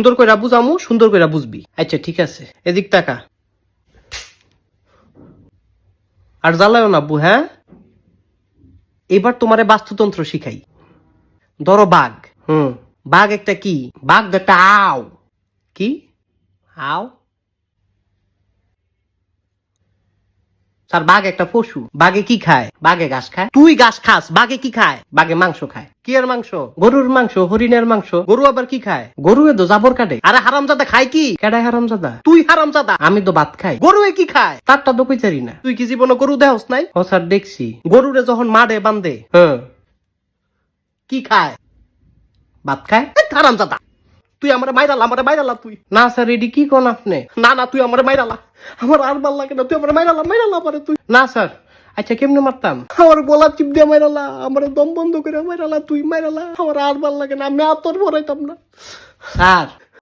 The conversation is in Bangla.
সুন্দর করে বুঝামু, সুন্দর করে বুঝবি। আচ্ছা ঠিক আছে। এদিক টাকা আর জ্বালায় না, আব্বু হ্যাঁ? এবার তোমারে বাস্তুতন্ত্র শিখাই। ধরো বাঘ। হুম। বাঘ একটা কি? বাঘ একটা আও। কি? আও? স্যার বাঘ একটা পশু। বাঘে কি খায়? বাঘে ঘাস খায়। তুই ঘাস খাস বাঘে কি খায়? বাঘে মাংস খায়। কি এর মাংস? গরুর মাংস হরিণের মাংস। গরু আবার কি খায়? গরু তো জাবর কাটে। আরে হারামজাদা খায় কি? কেডায় হারামজাদা? তুই হারামজাদা আমি তো ভাত খাই। গরু কি খায়? তারটা তো কইতারি না। তুই কি জীবনে গরু দেহস নাই? ও স্যার দেখছি। গরুরে যখন মারে বান্ধে হ্যাঁ কি খায়? ভাত খায়? হারামজাদা। তুই আমার মাইরালা আমার মাইরালা তুই। না স্যার এডি কি কোন আপনি? না না তুই আমার মাইরালা। আমার আর ভালো লাগে না তুই আমার মাইরালা মাইরালা পারে তুই। না স্যার আচ্ছা কেমনে মারতাম? আমার গলা চিপ দিয়ে মাইরালা আমার দম বন্ধ করে মাইরালা তুই মাইরালা আমার আর ভালো লাগে না আমি আর তোর ভরাইতাম না। স্যার